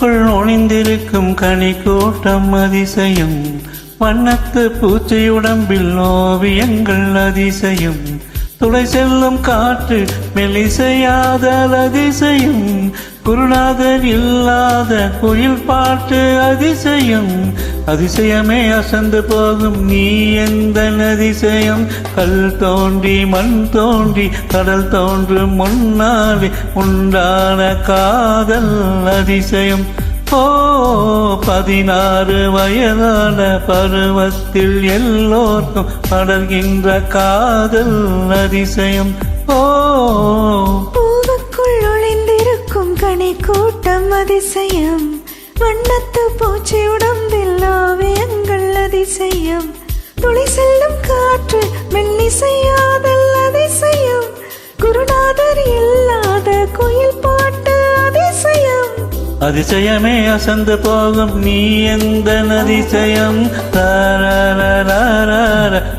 பூக்குள் ஒளிந்திருக்கும் கனி கூட்டம் அதிசயம். வண்ணத்து பூச்சை உடம்பில் ஓவியங்கள் அதிசயம். துளை செல்லும் காற்று மெல்லிசையாத அதிசயம் குருநாதர் இல்லாத குயில் பாட்டு அதிசயம். அதிசயமே அசந்து போகும் நீ எந்த அதிசயம் கல் தோன்றி மண் தோன்றி கடல் தோன்றும் முன்னாலே உண்டான காதல் அதிசயம். ஓ பதினாறு வயதான பருவத்தில் எல்லோர்க்கும் படர்கின்ற காதல் அதிசயம். ஓ பூவுக்குள் ஒளிந்திருக்கும் கனி கூட்டம் அதிசயம். வண்ணத்து பூச்சி உடம்பில் ஓவியங்கள் அதிசயம். துளி செல்லும் காற்று மெல்லிசையாதல் அதிசயம். குரு அதிசயமே அசந்து போகும் நீ எந்த அதிசயம் தாரார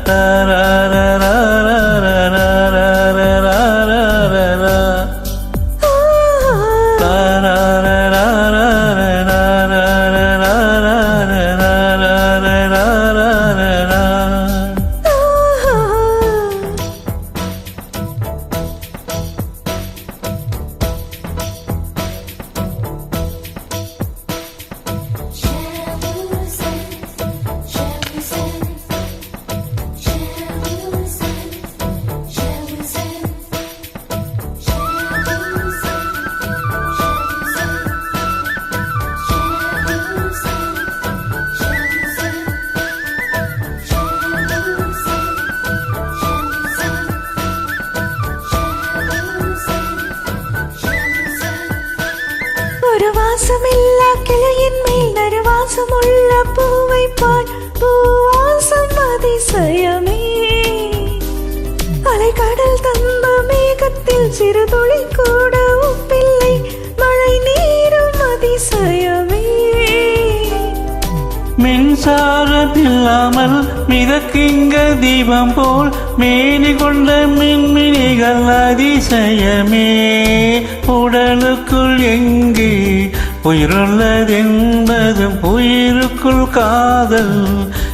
தாரார வாசமில்லா கிளையின் மேல் நறுவாசம் உள்ள பூவை பார். பூவாசம் அதிசயமே. அலைக்கடல் தந்த மேகத்தில் சிறு துளி கூட உப்பில்லை மழை நீரும் அதிசயமே. மின்சாரம் இல்லாமல் மிதக்கிங்க தீபம் போல் மேனி கொண்ட மின்மினிகள் அதிசயமே. உடலுக்குள் எங்கே உயிருள்ளதென்பதும் உயிருக்குள் காதல்.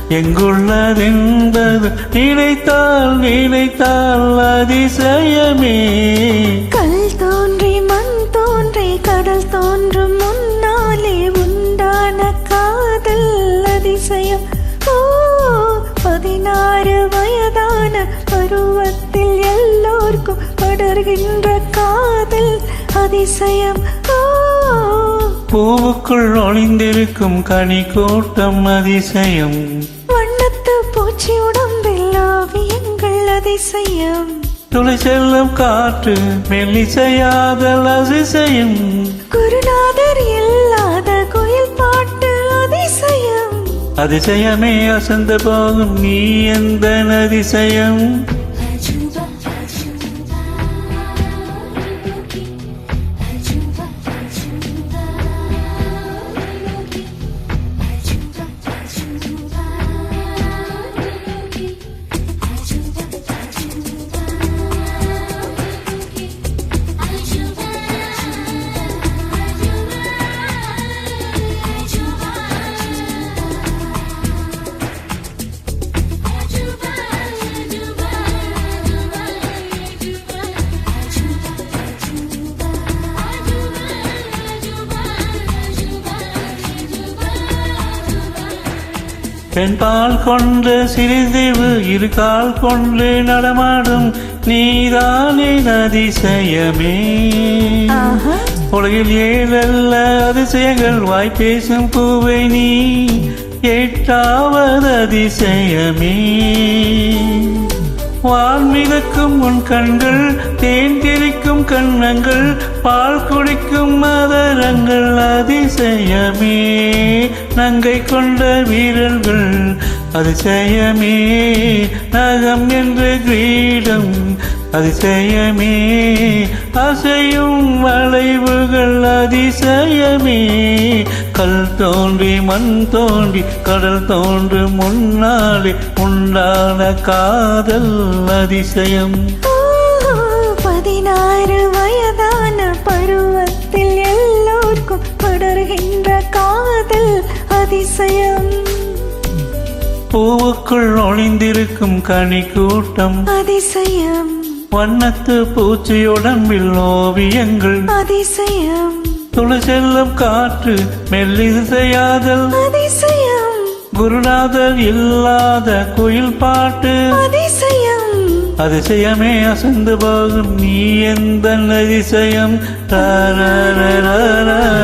எங்குள்ளதென்பது நினைத்தால் நினைத்தால் அதிசயமே. கல் தோன்றி மண் தோன்றி கடல் தோன்றும் முன்னாலே உண்டான காதல் அதிசயம். ஓ பதினாறு வயதான பருவத்தில் எல்லோருக்கும் படர்கின்ற காதல் அதிசயம். ஓ பூவுக்குள் ஒளிந்திருக்கும் கனி கூட்டம் அதிசயம். வண்ணத்து பூச்சி உடம்பில் ஓவியங்கள் அதிசயம். துளை செல்லும் காற்று மெல்லிசையாதல் அதிசயம் குருநாதர் இல்லாத கோயில் பாட்டு அதிசயம். அதிசயமே அசந்து போகும் நீ எந்த அதிசயம் பெண்பால் கொண்ட சிறிதீவு இரு கால் கொண்டு நடமாடும் நீதானே அதிசயமே உலகில் ஏழல்ல அதிசயங்கள் வாய் பேசும் பூவை நீ எட்டாவது அதிசயமே வால் மிதக்கும் உன் கண்கள் தேன் திரிக்கும் கண்ணங்கள் பால் குடிக்கும் மதரங்கள். அதிசயமே நங்கை கொண்ட வீரர்கள் அதிசயமே நகம் என்ற கிரீடம். அதிசயமே அசையும் வளைவுகள் அதிசயமே கல் தோன்றி மண் தோன்றி கடல் தோன்று முன்னாலே உண்டான காதல் அதிசயம். பதினாறு வயதான பருவத்தில் எல்லோர்க்கும் பட அதிசயம். பூவுக்குள் ஒளிந்திருக்கும் கனி கூட்டம் அதிசயம். வண்ணத்து பூச்சியுடம்பில் ஓவியங்கள் அதிசயம். துளை செல்லும் காற்று மெல்லிசையாதல் குருநாதர் இல்லாத குயில் பாட்டு. அதிசயம். அசந்து போகும் நீ எந்த அதிசயம் தாரரரரர,